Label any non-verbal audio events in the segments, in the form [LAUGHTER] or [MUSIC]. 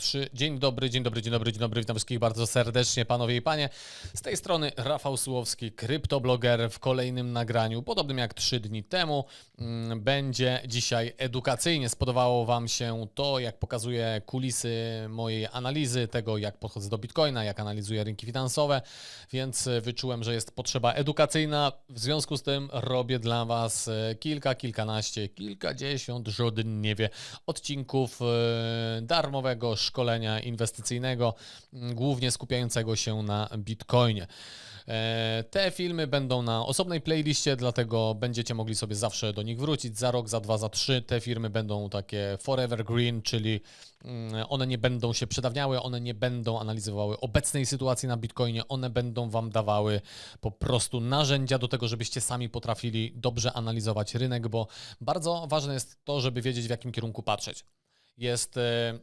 trzy. Dzień dobry, dzień dobry, dzień dobry, dzień dobry. Witam wszystkich bardzo serdecznie, panowie i panie. Z tej strony Rafał Sułowski, kryptobloger w kolejnym nagraniu, podobnym jak trzy dni temu. Mm, Będzie dzisiaj edukacyjnie. Spodobało wam się to, jak pokazuję kulisy mojej analizy, tego jak podchodzę do Bitcoina, jak analizuję rynki finansowe, więc wyczułem, że jest potrzeba edukacyjna. W związku z tym robię dla was e, kilka, kilkanaście, kilkadziesiąt, żaden nie wie, odcinków e, darmowego szkolenia inwestycyjnego, m, głównie skupiającego się na Bitcoinie. E, Te filmy będą na osobnej playliście, dlatego będziecie mogli sobie zawsze do nich wrócić za rok, za dwa, za trzy. Te firmy będą takie forever green, czyli mm, one nie będą się przedawniały, one nie będą analizowały obecnej sytuacji na Bitcoinie, one będą Wam dawały po prostu narzędzia do tego, żebyście sami potrafili dobrze analizować rynek, bo bardzo ważne jest to, żeby wiedzieć w jakim kierunku patrzeć. Jest e,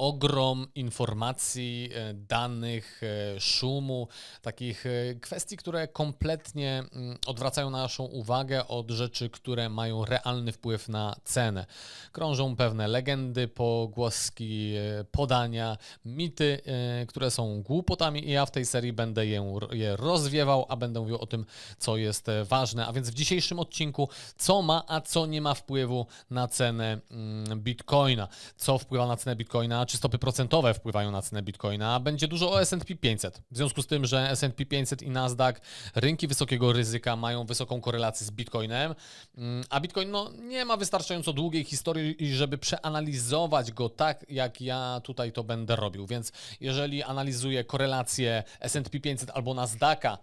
ogrom informacji, e, danych, e, szumu, takich e, kwestii, które kompletnie mm, odwracają naszą uwagę od rzeczy, które mają realny wpływ na cenę. Krążą pewne legendy, pogłoski, podania, mity, które są głupotami i ja w tej serii będę je, je rozwiewał, a będę mówił o tym, co jest ważne. A więc w dzisiejszym odcinku, co ma, a co nie ma wpływu na cenę mm, Bitcoina. Co wpływa na cenę Bitcoina, czy stopy procentowe wpływają na cenę Bitcoina. Będzie dużo o S&P 500. W związku z tym, że S&P 500 i Nasdaq, rynki wysokiego ryzyka mają wysoką korelację z Bitcoinem, mm, a Bitcoin no, nie ma wystarczająco długiej historii, żeby przeanalizować go tak, jak ja tutaj to będę robił. Więc jeżeli analizuję korelację S&P 500 albo Nasdaqa,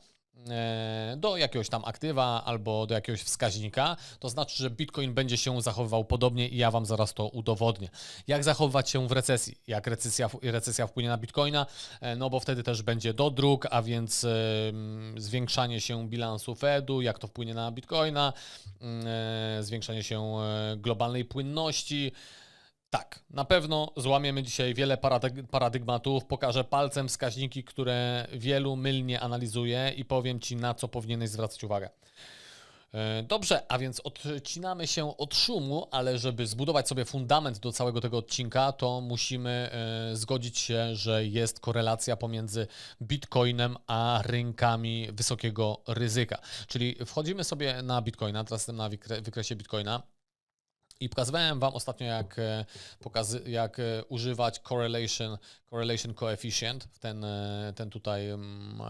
do jakiegoś tam aktywa albo do jakiegoś wskaźnika, to znaczy, że Bitcoin będzie się zachowywał podobnie i ja Wam zaraz to udowodnię. Jak zachowywać się w recesji? Jak recesja, recesja wpłynie na Bitcoina? E, No bo wtedy też będzie dodruk, a więc em, zwiększanie się bilansu Fedu, jak to wpłynie na Bitcoina, e, zwiększanie się e, globalnej płynności. Tak, na pewno złamiemy dzisiaj wiele paradyg- paradygmatów. Pokażę palcem wskaźniki, które wielu mylnie analizuje i powiem Ci, na co powinieneś zwracać uwagę. E, Dobrze, a więc odcinamy się od szumu, ale żeby zbudować sobie fundament do całego tego odcinka, to musimy e, zgodzić się, że jest korelacja pomiędzy Bitcoinem a rynkami wysokiego ryzyka. Czyli wchodzimy sobie na Bitcoina, teraz jestem na wykre- wykresie Bitcoina. I pokazywałem Wam ostatnio, jak, e, pokazy, jak e, używać correlation, correlation coefficient, ten, e, ten tutaj mm,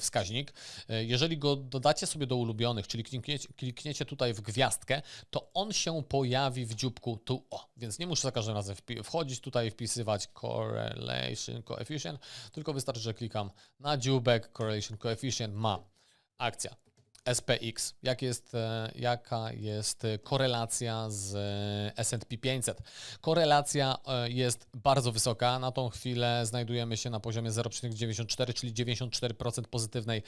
wskaźnik. Jeżeli go dodacie sobie do ulubionych, czyli klikniecie, klikniecie tutaj w gwiazdkę, to on się pojawi w dzióbku tu, o, więc nie muszę za każdym razem wchodzić tutaj, wpisywać correlation coefficient, tylko wystarczy, że klikam na dzióbek, correlation coefficient ma akcja. SPX, jak jest, e, jaka jest e, korelacja z e, S&P 500. Korelacja jest bardzo wysoka. Na tą chwilę znajdujemy się na poziomie 0,94, czyli 94% pozytywnej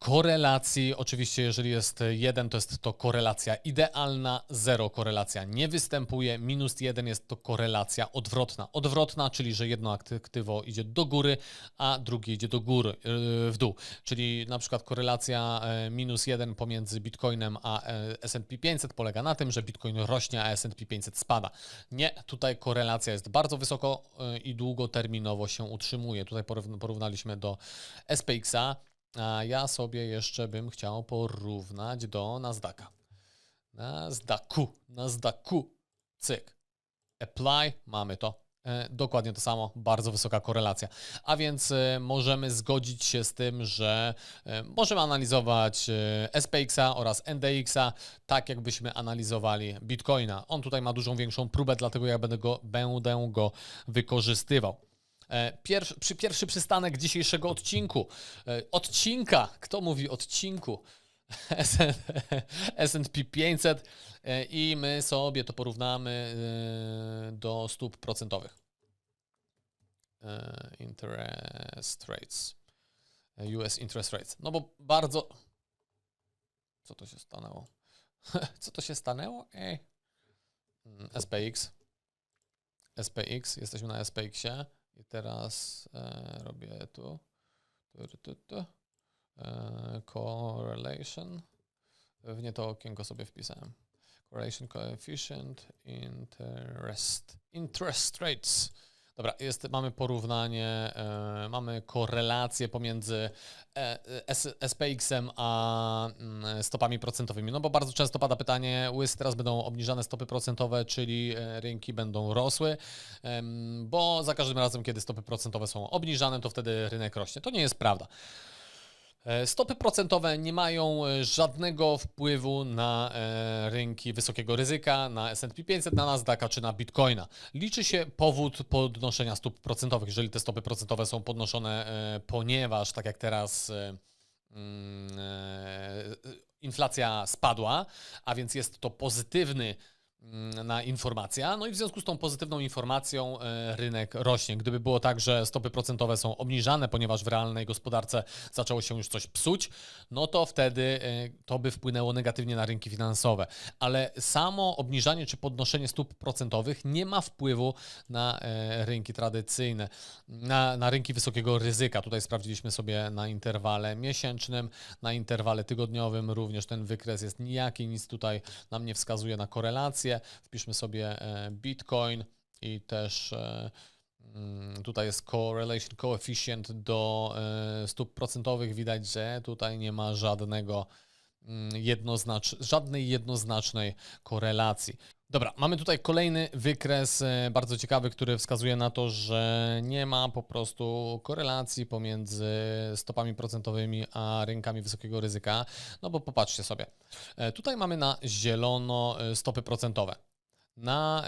korelacji. Oczywiście, jeżeli jest 1, to jest to korelacja idealna, 0 korelacja nie występuje, minus 1 jest to korelacja odwrotna. Odwrotna, czyli że jedno aktywo idzie do góry, a drugie idzie do góry, yy, w dół. Czyli na przykład korelacja e, minus 1 pomiędzy Bitcoinem a e, S&P 500 polega na tym, że Bitcoin rośnie, a S&P 500 spada. Nie, tutaj korelacja jest bardzo wysoko i długoterminowo się utrzymuje. Tutaj porówn- porównaliśmy do SPX-a, a ja sobie jeszcze bym chciał porównać do Nasdaqa. Nasdaqu, Nasdaqu, cyk. Apply, mamy to. E, Dokładnie to samo, bardzo wysoka korelacja. A więc e, możemy zgodzić się z tym, że e, możemy analizować e, SPX-a oraz NDX-a tak, jakbyśmy analizowali Bitcoina. On tutaj ma dużą większą próbę, dlatego ja będę go, będę go wykorzystywał. E, Pierwszy, przy, pierwszy przystanek dzisiejszego odcinku. E, Odcinka. Kto mówi odcinku? [LAUGHS] S&P 500 e, i my sobie to porównamy do stóp procentowych. Interest rates. US interest rates. No bo bardzo... Co to się stanęło? [LAUGHS] Co to się stanęło? Ej. Mm, SPX. SPX. Jesteśmy na SPX-ie. I teraz e, robię tu. Tu, tu, tu. E, correlation. W nie to okienko sobie wpisałem. Correlation coefficient, interest, interest rates. Dobra, jest, mamy porównanie, e, mamy korelację pomiędzy e, S, SPX-em a mm, stopami procentowymi. No bo bardzo często pada pytanie, łysy teraz będą obniżane stopy procentowe, czyli e, rynki będą rosły, bo za każdym razem, kiedy stopy procentowe są obniżane, to wtedy rynek rośnie. To nie jest prawda. E, Stopy procentowe nie mają e, żadnego wpływu na e, rynki wysokiego ryzyka, na S&P 500, na Nasdaqa czy na Bitcoina. Liczy się powód podnoszenia stóp procentowych. Jeżeli te stopy procentowe są podnoszone, ponieważ tak jak teraz mm, inflacja spadła, a więc jest to pozytywny na informacja. No i w związku z tą pozytywną informacją e, rynek rośnie. Gdyby było tak, że stopy procentowe są obniżane, ponieważ w realnej gospodarce zaczęło się już coś psuć, no to wtedy e, to by wpłynęło negatywnie na rynki finansowe. Ale samo obniżanie czy podnoszenie stóp procentowych nie ma wpływu na e, rynki tradycyjne, na, na rynki wysokiego ryzyka. Tutaj sprawdziliśmy sobie na interwale miesięcznym, na interwale tygodniowym również ten wykres jest nijaki, nic tutaj nam nie wskazuje na korelację. Wpiszmy sobie e, Bitcoin i też e, mm, tutaj jest correlation coefficient do e, stóp procentowych. Widać, że tutaj nie ma żadnego mm, jednoznacz, żadnej jednoznacznej korelacji. Dobra, mamy tutaj kolejny wykres e, bardzo ciekawy, który wskazuje na to, że nie ma po prostu korelacji pomiędzy stopami procentowymi a rynkami wysokiego ryzyka. No bo popatrzcie sobie. E, Tutaj mamy na zielono e, stopy procentowe. Na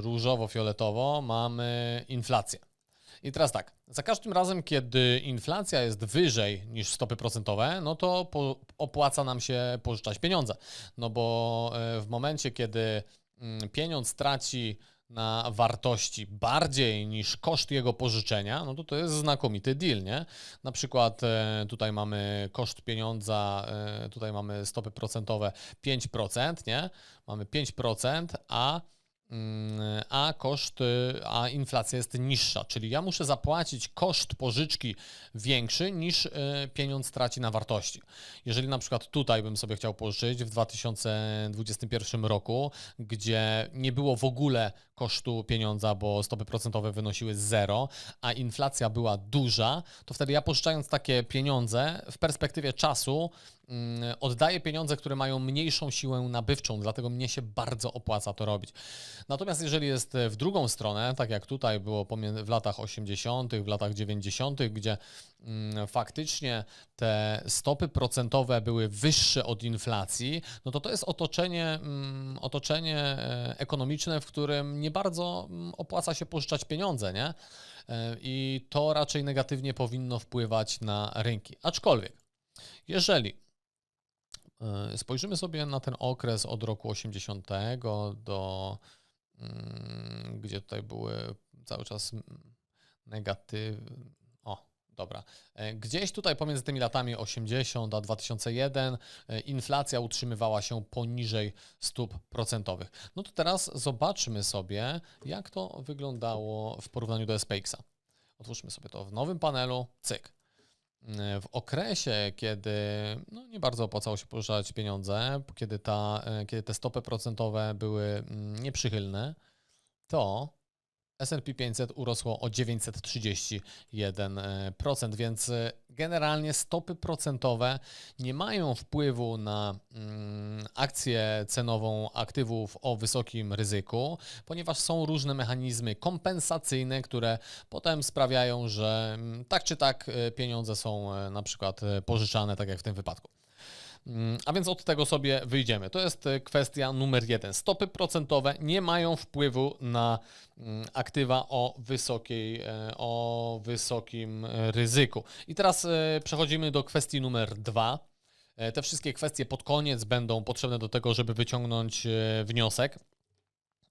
różowo-fioletowo mamy inflację. I teraz tak, za każdym razem, kiedy inflacja jest wyżej niż stopy procentowe, no to opłaca nam się pożyczać pieniądze. No bo w momencie, kiedy pieniądz traci na wartości bardziej niż koszt jego pożyczenia, no to to jest znakomity deal, nie? Na przykład e, tutaj mamy koszt pieniądza, e, tutaj mamy stopy procentowe 5%, nie? Mamy 5%, a Mm, a koszt, a inflacja jest niższa, czyli ja muszę zapłacić koszt pożyczki większy niż y, pieniądz traci na wartości. Jeżeli na przykład tutaj bym sobie chciał pożyczyć w 2021 roku, gdzie nie było w ogóle kosztu pieniądza, bo stopy procentowe wynosiły zero, a inflacja była duża, to wtedy ja pożyczając takie pieniądze w perspektywie czasu mm, oddaję pieniądze, które mają mniejszą siłę nabywczą, dlatego mnie się bardzo opłaca to robić. Natomiast jeżeli jest w drugą stronę, tak jak tutaj było w latach 80., w latach 90., gdzie mm, faktycznie te stopy procentowe były wyższe od inflacji, no to to jest otoczenie, mm, otoczenie e, ekonomiczne, w którym nie bardzo mm, opłaca się pożyczać pieniądze, nie? E, I to raczej negatywnie powinno wpływać na rynki. Aczkolwiek, jeżeli e, spojrzymy sobie na ten okres od roku 80 do mm, gdzie tutaj były cały czas negatywne. Dobra. E, Gdzieś tutaj pomiędzy tymi latami 80 a 2001 e, inflacja utrzymywała się poniżej stóp procentowych. No to teraz zobaczmy sobie, jak to wyglądało w porównaniu do SPX-a. Otwórzmy sobie to w nowym panelu. Cyk. E, W okresie, kiedy no, nie bardzo opłacało się pożyczać pieniądze, kiedy, ta, kiedy te stopy procentowe były mm, nieprzychylne, to S&P 500 urosło o 931%, więc e, generalnie stopy procentowe nie mają wpływu na mm, akcję cenową aktywów o wysokim ryzyku, ponieważ są różne mechanizmy kompensacyjne, które potem sprawiają, że mm, tak czy tak e, pieniądze są e, na przykład e, pożyczane, tak jak w tym wypadku. Mm, A więc od tego sobie wyjdziemy. To jest e, kwestia numer jeden. Stopy procentowe nie mają wpływu na mm, aktywa o, wysokiej, e, o wysokim e, ryzyku. I teraz przechodzimy do kwestii numer dwa. Te wszystkie kwestie pod koniec będą potrzebne do tego, żeby wyciągnąć wniosek.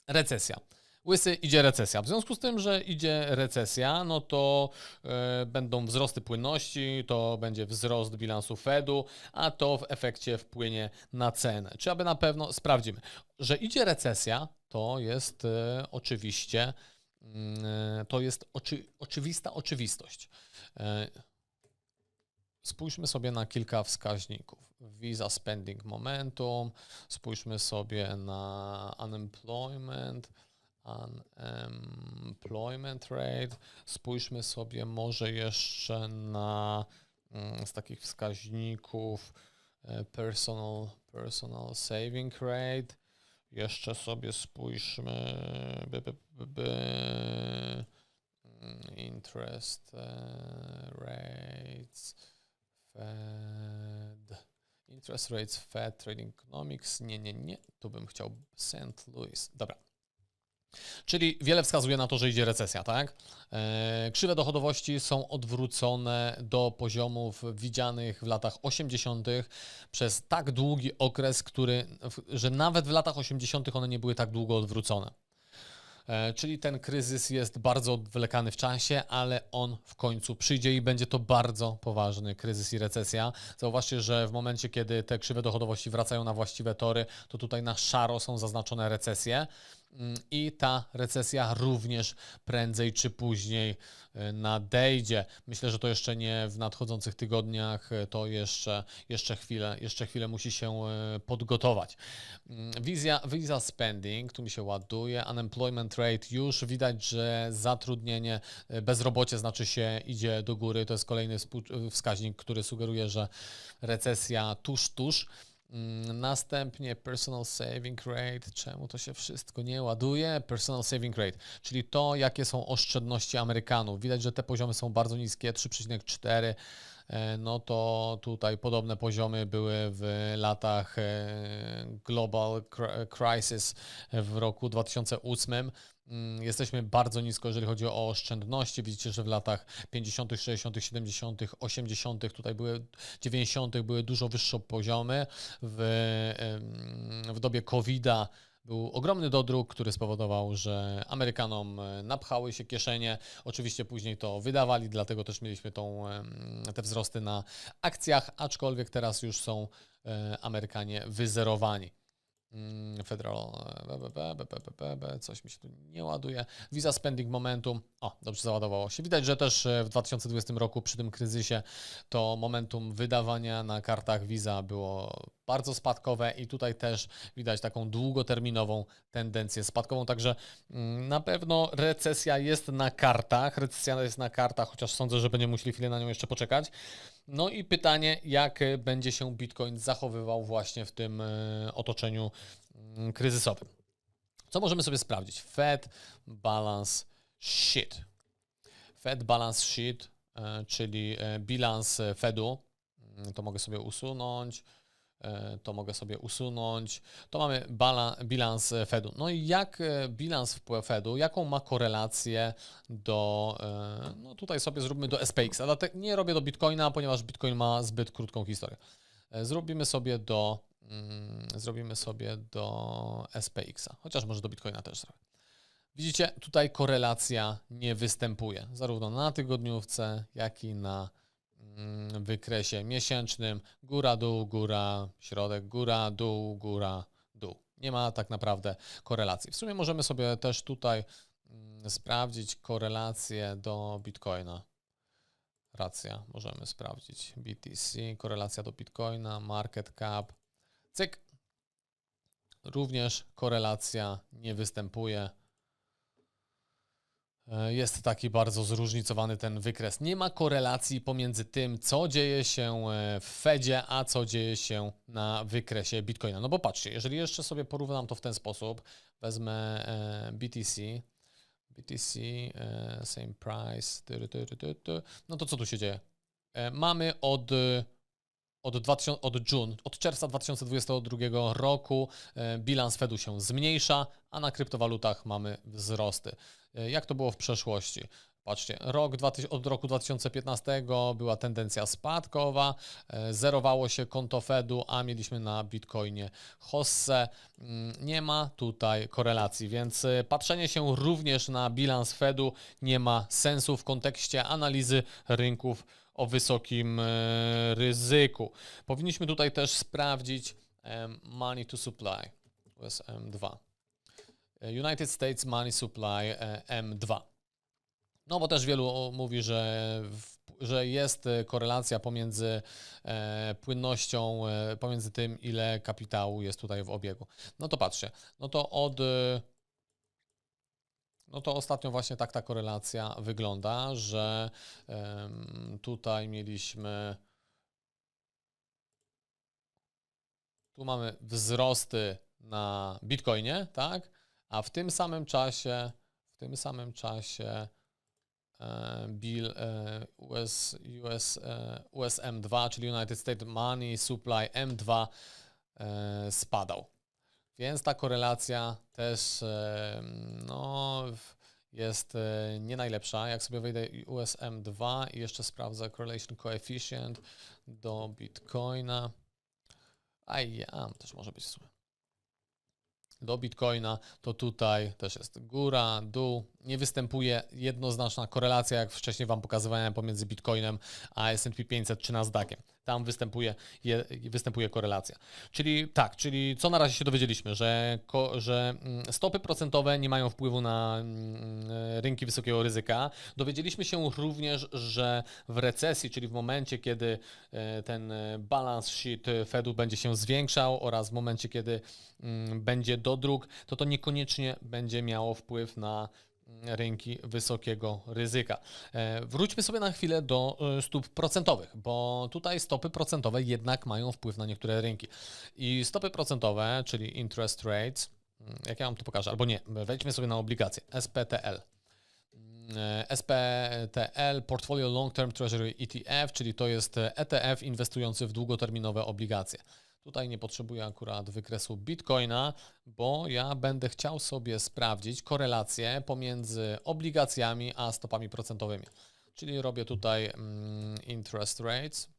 Recesja. Łysy idzie recesja. W związku z tym, że idzie recesja, no to e, będą wzrosty płynności, to będzie wzrost bilansu Fedu, a to w efekcie wpłynie na cenę. Czy aby na pewno sprawdzimy, że idzie recesja, to jest e, oczywiście mm, e, to jest oczy, oczywista oczywistość. E, Spójrzmy sobie na kilka wskaźników. Visa Spending Momentum, spójrzmy sobie na Unemployment, unemployment rate. Spójrzmy sobie może jeszcze na mm, z takich wskaźników e, personal, personal saving rate. Jeszcze sobie spójrzmy by, by, by, mm, interest e, rates Fed interest rates Fed trading economics nie, nie, nie, tu bym chciał St. Louis. Dobra. Czyli wiele wskazuje na to, że idzie recesja, tak? E, Krzywe dochodowości są odwrócone do poziomów widzianych w latach 80. przez tak długi okres, który, że nawet w latach 80. one nie były tak długo odwrócone. E, Czyli ten kryzys jest bardzo odwlekany w czasie, ale on w końcu przyjdzie i będzie to bardzo poważny kryzys i recesja. Zauważcie, że w momencie, kiedy te krzywe dochodowości wracają na właściwe tory, to tutaj na szaro są zaznaczone recesje. Mm, I ta recesja również prędzej czy później e, nadejdzie. Myślę, że to jeszcze nie w nadchodzących tygodniach, e, to jeszcze, jeszcze, chwilę, jeszcze chwilę musi się e, podgotować. Mm, Visa, visa spending, tu mi się ładuje, unemployment rate, już widać, że zatrudnienie, bezrobocie znaczy się idzie do góry. To jest kolejny wskaźnik, który sugeruje, że recesja tuż, tuż. Mm, Następnie personal saving rate. Czemu to się wszystko nie ładuje? Personal saving rate, czyli to, jakie są oszczędności Amerykanów. Widać, że te poziomy są bardzo niskie, 3,4. E, No to tutaj podobne poziomy były w latach e, Global Cri- Crisis w roku 2008. Mm, Jesteśmy bardzo nisko, jeżeli chodzi o oszczędności. Widzicie, że w latach 50., 60., 70., 80., tutaj były 90. były dużo wyższe poziomy. W, w dobie COVID-a był ogromny dodruk, który spowodował, że Amerykanom e, napchały się kieszenie. Oczywiście później to wydawali, dlatego też mieliśmy tą, te wzrosty na akcjach, aczkolwiek teraz już są e, Amerykanie wyzerowani. Federal, coś mi się tu nie ładuje. Visa Spending Momentum, o, dobrze załadowało się. Widać, że też e, w 2020 roku przy tym kryzysie to momentum wydawania na kartach Visa było bardzo spadkowe i tutaj też widać taką długoterminową tendencję spadkową, także mm, na pewno recesja jest na kartach, recesja jest na kartach, chociaż sądzę, że będziemy musieli chwilę na nią jeszcze poczekać. No i pytanie, jak będzie się Bitcoin zachowywał właśnie w tym e, otoczeniu mm, kryzysowym. Co możemy sobie sprawdzić? Fed Balance Sheet. Fed Balance Sheet, e, czyli e, bilans Fedu. Mm, To mogę sobie usunąć. E, To mogę sobie usunąć. To mamy bilans Fedu. No i jak e, bilans w Fedu, jaką ma korelację do. e, No tutaj sobie zróbmy do SPX. Te- nie robię do Bitcoina, ponieważ Bitcoin ma zbyt krótką historię. Zrobimy sobie do. mm, Zrobimy sobie do SPX-a, chociaż może do Bitcoina też zrobię. Widzicie, tutaj korelacja nie występuje, zarówno na tygodniówce, jak i na wykresie miesięcznym. Góra, dół, góra, środek, góra, dół, góra, dół. Nie ma tak naprawdę korelacji. W sumie możemy sobie też tutaj mm, sprawdzić korelację do Bitcoina. Racja, możemy sprawdzić BTC, korelacja do Bitcoina, market cap. Cyk. Również korelacja nie występuje. E, Jest taki bardzo zróżnicowany ten wykres. Nie ma korelacji pomiędzy tym, co dzieje się e, w Fedzie, a co dzieje się na wykresie Bitcoina. No bo patrzcie, jeżeli jeszcze sobie porównam to w ten sposób, wezmę e, BTC, BTC, same price, no to co tu się dzieje? Mamy od od, 2000, od June, od czerwca 2022 roku bilans Fedu się zmniejsza, a na kryptowalutach mamy wzrosty. E, Jak to było w przeszłości? Patrzcie, rok 2000, od roku 2015 była tendencja spadkowa, e, zerowało się konto Fedu, a mieliśmy na Bitcoinie hossę. Mm, Nie ma tutaj korelacji, więc e, patrzenie się również na bilans Fedu nie ma sensu w kontekście analizy rynków o wysokim ryzyku. Powinniśmy tutaj też sprawdzić money to supply, USM2. E, United States Money Supply e, M2. No bo też wielu mówi, że, że jest e, korelacja pomiędzy płynnością, pomiędzy tym, ile kapitału jest tutaj w obiegu. No to patrzcie, no to od, No to ostatnio właśnie tak ta korelacja wygląda, że tutaj mieliśmy. Tu mamy wzrosty na Bitcoinie, tak? A w tym samym czasie, w tym samym czasie e, bill e, US, US, e, USM2, czyli United States Money Supply M2 e, spadał. Więc ta korelacja też e, no, jest e, nie najlepsza. Jak sobie wejdę i USM2 i jeszcze sprawdzę correlation coefficient do Bitcoina. A ja, też może być w. Do Bitcoina to tutaj też jest góra, dół. Nie występuje jednoznaczna korelacja, jak wcześniej Wam pokazywałem, pomiędzy Bitcoinem a S&P 500 czy Nasdaqiem. Tam występuje, je, występuje korelacja. Czyli tak, czyli co na razie się dowiedzieliśmy, że, ko, że mm, stopy procentowe nie mają wpływu na mm, rynki wysokiego ryzyka. Dowiedzieliśmy się również, że w recesji, czyli w momencie, kiedy e, ten balance sheet Fedu będzie się zwiększał oraz w momencie, kiedy mm, będzie dodruk, to to niekoniecznie będzie miało wpływ na rynki wysokiego ryzyka. E, Wróćmy sobie na chwilę do e, stóp procentowych, bo tutaj stopy procentowe jednak mają wpływ na niektóre rynki. I stopy procentowe, czyli interest rates, mm, jak ja wam to pokażę, albo nie, wejdźmy sobie na obligacje, SPTL. E, SPTL, Portfolio Long Term Treasury ETF, czyli to jest ETF inwestujący w długoterminowe obligacje. Tutaj nie potrzebuję akurat wykresu Bitcoina, bo ja będę chciał sobie sprawdzić korelację pomiędzy obligacjami a stopami procentowymi. Czyli robię tutaj mm, interest rates.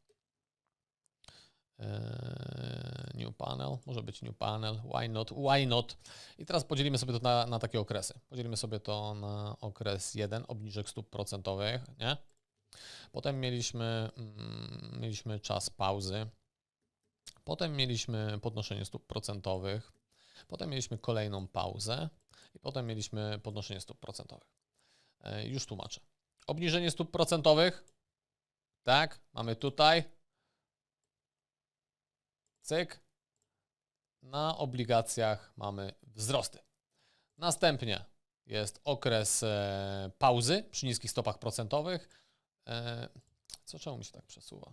Eee, New panel, może być new panel, why not, why not. I teraz podzielimy sobie to na, na takie okresy. Podzielimy sobie to na okres 1, obniżek stóp procentowych, nie? Potem mieliśmy, mm, mieliśmy czas pauzy. Potem mieliśmy podnoszenie stóp procentowych. Potem mieliśmy kolejną pauzę. I potem mieliśmy podnoszenie stóp procentowych. E, Już tłumaczę. Obniżenie stóp procentowych. Tak, mamy tutaj. Cyk. Na obligacjach mamy wzrosty. Następnie jest okres e, pauzy przy niskich stopach procentowych. E, co czemu mi się tak przesuwa?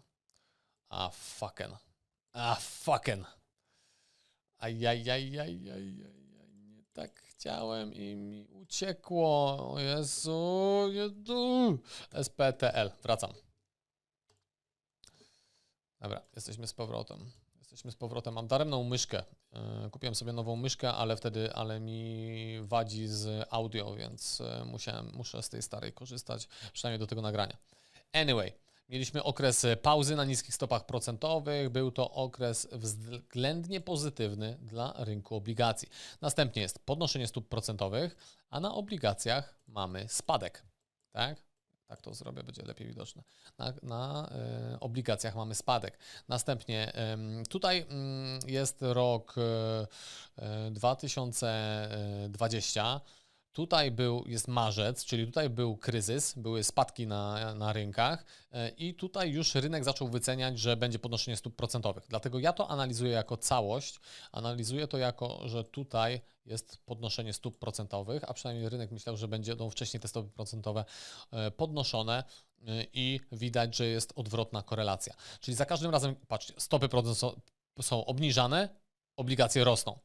A fucking. A fucking. Ajajajajajaj. Nie tak chciałem i mi uciekło. O Jezu, Jezu. SPTL. Wracam. Dobra, jesteśmy z powrotem. Jesteśmy z powrotem. Mam daremną myszkę. Yy, Kupiłem sobie nową myszkę, ale wtedy, ale mi wadzi z audio, więc yy, musiałem, muszę z tej starej korzystać, przynajmniej do tego nagrania. Anyway, mieliśmy okres pauzy na niskich stopach procentowych. Był to okres względnie pozytywny dla rynku obligacji. Następnie jest podnoszenie stóp procentowych, a na obligacjach mamy spadek. Tak? Tak to zrobię, będzie lepiej widoczne. Na, na e, obligacjach mamy spadek. Następnie em, tutaj mm, jest rok e, e, 2020. Tutaj był, jest marzec, czyli tutaj był kryzys, były spadki na, na rynkach e, i tutaj już rynek zaczął wyceniać, że będzie podnoszenie stóp procentowych. Dlatego ja to analizuję jako całość, analizuję to jako, że tutaj jest podnoszenie stóp procentowych, a przynajmniej rynek myślał, że będą wcześniej te stopy procentowe e, podnoszone e, i widać, że jest odwrotna korelacja. Czyli za każdym razem, patrzcie, stopy procent są, są obniżane, obligacje rosną.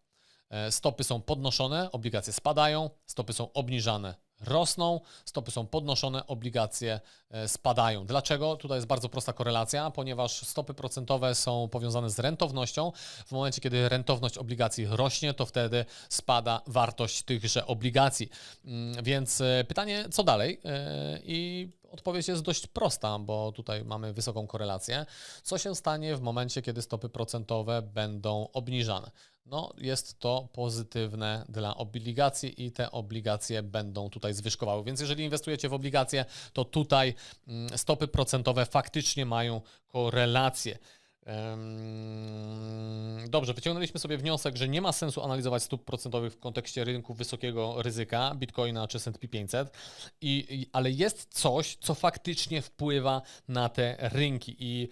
E, Stopy są podnoszone, obligacje spadają, stopy są obniżane, rosną, stopy są podnoszone, obligacje e, spadają. Dlaczego? Tutaj jest bardzo prosta korelacja, ponieważ stopy procentowe są powiązane z rentownością. W momencie, kiedy rentowność obligacji rośnie, to wtedy spada wartość tychże obligacji. Mm, Więc e, pytanie, co dalej? I odpowiedź jest dość prosta, bo tutaj mamy wysoką korelację. Co się stanie w momencie, kiedy stopy procentowe będą obniżane? No, jest to pozytywne dla obligacji i te obligacje będą tutaj zwyżkowały. Więc jeżeli inwestujecie w obligacje, to tutaj mm, stopy procentowe faktycznie mają korelację. Dobrze, wyciągnęliśmy sobie wniosek, że nie ma sensu analizować stóp procentowych w kontekście rynku wysokiego ryzyka, Bitcoina czy S&P 500, i, ale jest coś, co faktycznie wpływa na te rynki i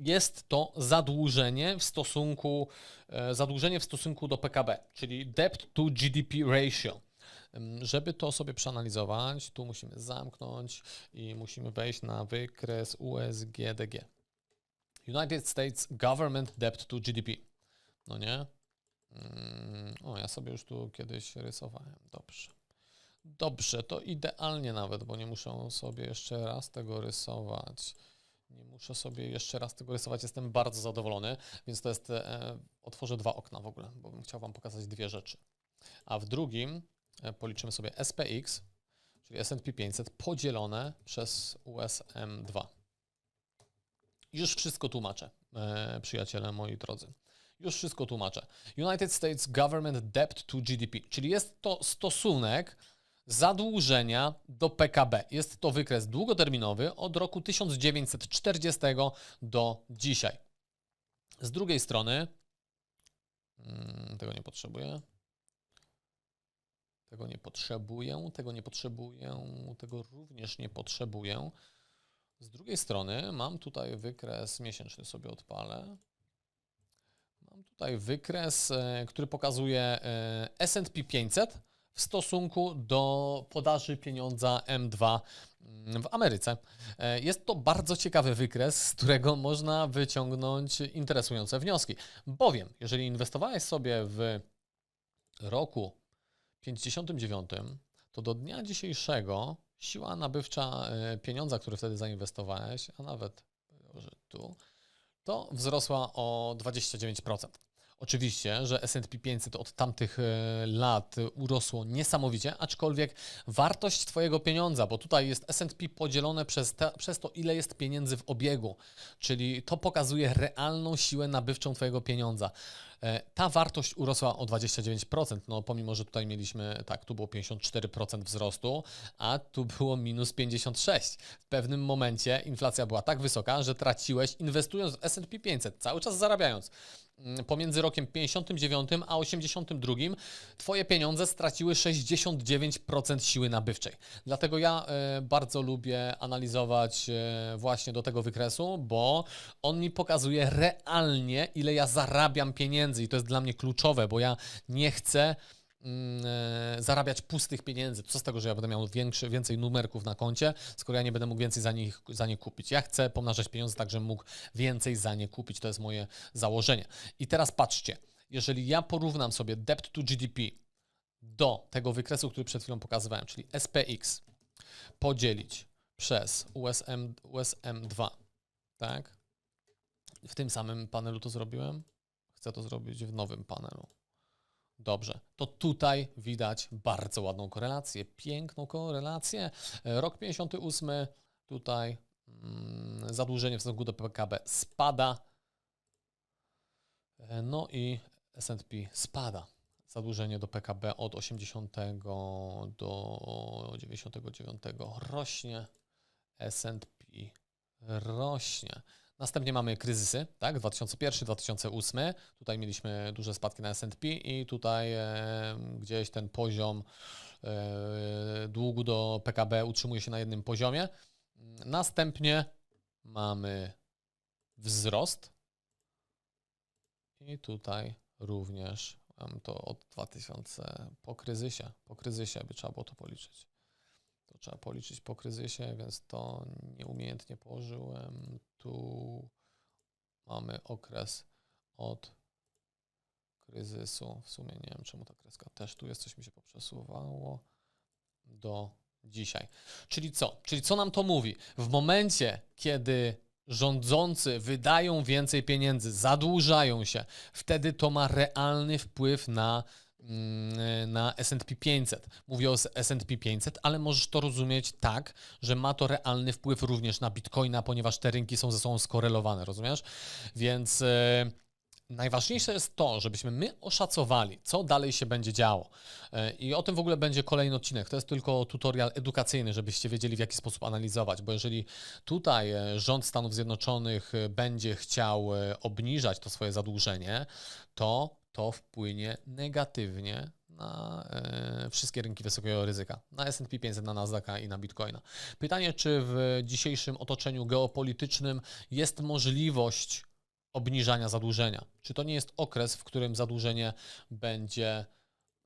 jest to zadłużenie w stosunku, e, zadłużenie w stosunku do PKB, czyli debt to GDP ratio. Ym, Żeby to sobie przeanalizować, tu musimy zamknąć i musimy wejść na wykres USGDG. United States Government Debt to GDP. No nie? Mm, O, ja sobie już tu kiedyś rysowałem. Dobrze. Dobrze, to idealnie nawet, bo nie muszę sobie jeszcze raz tego rysować. Nie muszę sobie jeszcze raz tego rysować. Jestem bardzo zadowolony, więc to jest. E, otworzę dwa okna w ogóle, bo bym chciał Wam pokazać dwie rzeczy. A w drugim e, policzymy sobie SPX, czyli S&P 500 podzielone przez USM2. Już wszystko tłumaczę, e, przyjaciele moi drodzy. Już wszystko tłumaczę. United States Government Debt to GDP, czyli jest to stosunek zadłużenia do PKB. Jest to wykres długoterminowy od roku 1940 do dzisiaj. Z drugiej strony, mm, tego nie potrzebuję. Tego nie potrzebuję, tego nie potrzebuję, tego również nie potrzebuję. Z drugiej strony mam tutaj wykres miesięczny sobie odpalę. Mam tutaj wykres, e, który pokazuje e, S&P 500 w stosunku do podaży pieniądza M2 mm, w Ameryce. E, Jest to bardzo ciekawy wykres, z którego można wyciągnąć interesujące wnioski. Bowiem, jeżeli inwestowałeś sobie w roku 59, to do dnia dzisiejszego siła nabywcza e, pieniądza, który wtedy zainwestowałeś, a nawet tu, to wzrosła o 29%. Oczywiście, że S&P 500 od tamtych e, lat urosło niesamowicie, aczkolwiek wartość Twojego pieniądza, bo tutaj jest S&P podzielone przez, te, przez to, ile jest pieniędzy w obiegu, czyli to pokazuje realną siłę nabywczą Twojego pieniądza. E, Ta wartość urosła o 29%, no pomimo, że tutaj mieliśmy, tak, tu było 54% wzrostu, a tu było minus 56. W pewnym momencie inflacja była tak wysoka, że traciłeś inwestując w S&P 500, cały czas zarabiając. Mm, Pomiędzy rokiem 59 a 82 Twoje pieniądze straciły 69% siły nabywczej. Dlatego ja e, bardzo lubię analizować e, właśnie do tego wykresu, bo on mi pokazuje realnie, ile ja zarabiam pieniędzy i to jest dla mnie kluczowe, bo ja nie chcę zarabiać pustych pieniędzy. Co z tego, że ja będę miał większy, więcej numerków na koncie, skoro ja nie będę mógł więcej za, nich, za nie kupić. Ja chcę pomnażać pieniądze tak, żebym mógł więcej za nie kupić. To jest moje założenie. I teraz patrzcie, jeżeli ja porównam sobie debt to GDP do tego wykresu, który przed chwilą pokazywałem, czyli SPX, podzielić przez USM, USM2, tak? W tym samym panelu to zrobiłem. Chcę to zrobić w nowym panelu. Dobrze, to tutaj widać bardzo ładną korelację, piękną korelację. E, Rok 58, tutaj mm, zadłużenie w stosunku do PKB spada, E, no i S&P spada. Zadłużenie do PKB od 80 do 99 rośnie, S&P rośnie. Następnie mamy kryzysy, tak? 2001, 2008. Tutaj mieliśmy duże spadki na S&P i tutaj e, gdzieś ten poziom e, długu do PKB utrzymuje się na jednym poziomie. Następnie mamy wzrost i tutaj również to od 2000 po kryzysie. Po kryzysie by trzeba było to policzyć. Trzeba policzyć po kryzysie, więc to nieumiejętnie położyłem. Tu mamy okres od kryzysu. W sumie nie wiem, czemu ta kreska też tu jest, coś mi się poprzesuwało do dzisiaj. Czyli co? Czyli co nam to mówi? W momencie, kiedy rządzący wydają więcej pieniędzy, zadłużają się, wtedy to ma realny wpływ na, na S&P 500. Mówię o S&P 500, ale możesz to rozumieć tak, że ma to realny wpływ również na Bitcoina, ponieważ te rynki są ze sobą skorelowane, rozumiesz? Więc e, najważniejsze jest to, żebyśmy my oszacowali, co dalej się będzie działo. E, I o tym w ogóle będzie kolejny odcinek. To jest tylko tutorial edukacyjny, żebyście wiedzieli, w jaki sposób analizować, bo jeżeli tutaj e, rząd Stanów Zjednoczonych będzie chciał obniżać to swoje zadłużenie, to to wpłynie negatywnie na e, wszystkie rynki wysokiego ryzyka, na S&P 500, na Nasdaqa i na Bitcoina. Pytanie, czy w dzisiejszym otoczeniu geopolitycznym jest możliwość obniżania zadłużenia? Czy to nie jest okres, w którym zadłużenie będzie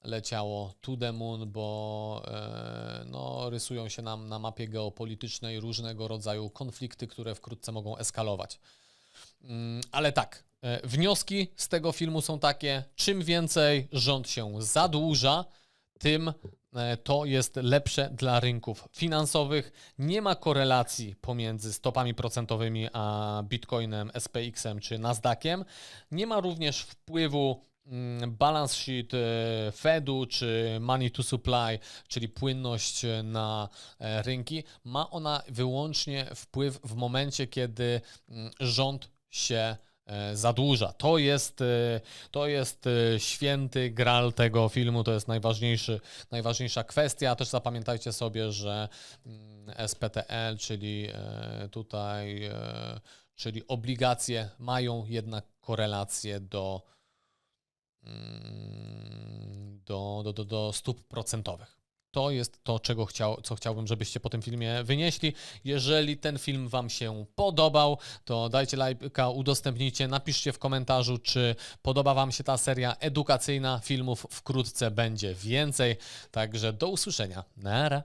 leciało to the moon, bo e, no, rysują się nam na mapie geopolitycznej różnego rodzaju konflikty, które wkrótce mogą eskalować. Mm, Ale tak, wnioski z tego filmu są takie: czym więcej rząd się zadłuża, tym e, to jest lepsze dla rynków finansowych. Nie ma korelacji pomiędzy stopami procentowymi a Bitcoinem, SPX-em czy Nasdaqiem. Nie ma również wpływu mm, balance sheet e, Fedu czy money to supply, czyli płynność e, na e, rynki. Ma ona wyłącznie wpływ w momencie, kiedy mm, rząd się e, zadłuża. To jest, e, to jest e, święty gral tego filmu, to jest najważniejszy, najważniejsza kwestia. Też zapamiętajcie sobie, że mm, SPTL, czyli e, tutaj, e, czyli obligacje mają jednak korelację do, mm, do, do, do, do stóp procentowych. To jest to, czego chciał, co chciałbym, żebyście po tym filmie wynieśli. Jeżeli ten film Wam się podobał, to dajcie lajka, udostępnijcie, napiszcie w komentarzu, czy podoba Wam się ta seria edukacyjna. Filmów wkrótce będzie więcej. Także do usłyszenia. Nara.